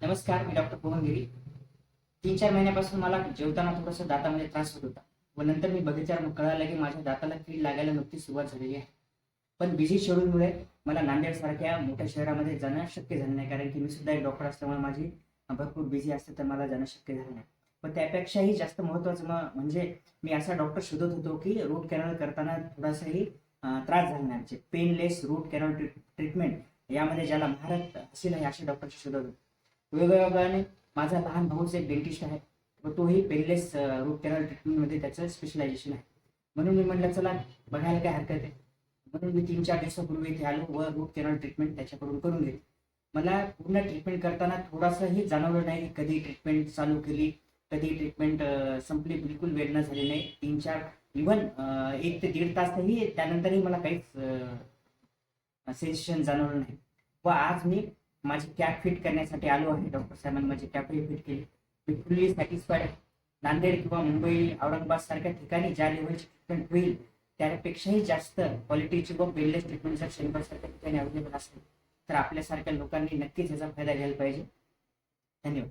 नमस्कार मी डॉक्टर पवन तीन चार महिन्यापासून मला जेवताना थोडंसं दातामध्ये त्रास होत होता. व नंतर मी बघितल्यावर कळालं की माझ्या दाताला कीड लागायला नुकतीच सुरुवात झालेली आहे. पण बिझी शेड्यूलमुळे मला नांदेड सारख्या मोठ्या शहरामध्ये जाणं शक्य झालं नाही कारण की मी सुद्धा एक डॉक्टर असल्यामुळे माझी भरपूर बिझी असते तर मला जाणं शक्य झालं नाही. पण त्यापेक्षाही जास्त महत्वाचं म्हणजे मी असा डॉक्टर शोधत होतो की रूट कॅनल करताना थोडासाही त्रास झाला नाही. पेनलेस रूट कॅनल ट्रीटमेंट यामध्ये ज्याला महारत असेल असे डॉक्टर शोधत होतो. वेगवेगळ्याने माझा लहान भाऊच एक डेंटिस्ट आहे व तोही पेनलेस रूट कॅनल ट्रीटमेंटमध्ये त्याचं स्पेशलायझेशन आहे. म्हणून मी म्हटलं चला बघायला काय हरकत आहे. म्हणून मी तीन चार दिवसापूर्वी इथे आलो व रूट कॅनल ट्रीटमेंट त्याच्याकडून करून घेतली. मला पूर्ण ट्रीटमेंट करताना थोडासाही जाणवलं नाही की कधी ट्रीटमेंट चालू केली कधी ट्रीटमेंट संपली. बिलकुल वेदना झाली नाही. तीन चार इव्हन एक ते दीड तासही त्यानंतरही मला काहीच सेन्सेशन जाणवलं नाही. व आज मी माझी कॅब फिट करण्यासाठी आलो आहे. डॉक्टर साहेबांनी माझी कॅब फिट केली. मी फुल्ली सॅटिस्फाईड नांदेड किंवा मुंबई औरंगाबाद सारख्या ठिकाणी ज्या लेवलची ट्रीटमेंट होईल त्यापेक्षाही जास्त क्वालिटीची व बेललेस ट्रीटमेंट जर शनिवार सारख्या ठिकाणी अवेलेबल असेल तर आपल्यासारख्या लोकांनी नक्कीच याचा फायदा घ्यायला पाहिजे. धन्यवाद.